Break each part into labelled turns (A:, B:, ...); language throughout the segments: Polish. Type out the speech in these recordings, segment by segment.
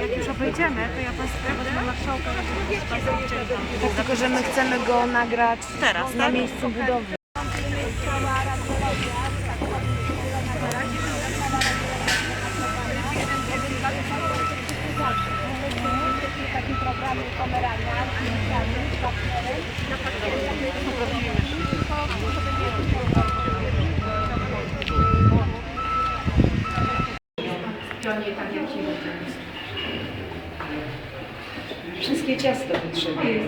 A: Jak już obejdziemy, to ja was sprawdzę na marszałka, żeby.
B: Tak, tylko że my chcemy go nagrać
A: Teraz,
B: na
A: tak?
B: budowy. Wszystkie ciasto potrzebują.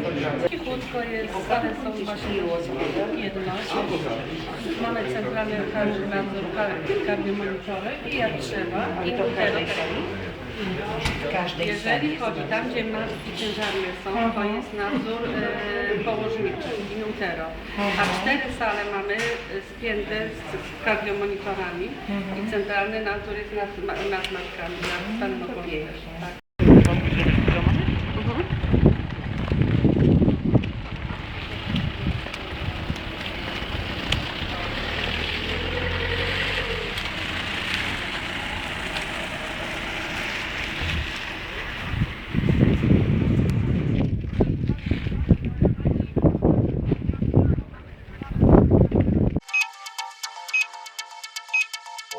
C: Cichutko jest, ale są właśnie jedność. Mamy centralny nadzór, każdy monitorek i jak trzeba. I Nutero. Jeżeli chodzi tam, gdzie matki ciężarne są, to jest nadzór e, położniczy i Nutero. A cztery sale mamy spięte z, kardiomonitorami i centralny nadzór jest nad, nad matkami, nad. Tak.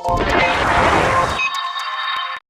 C: Okay.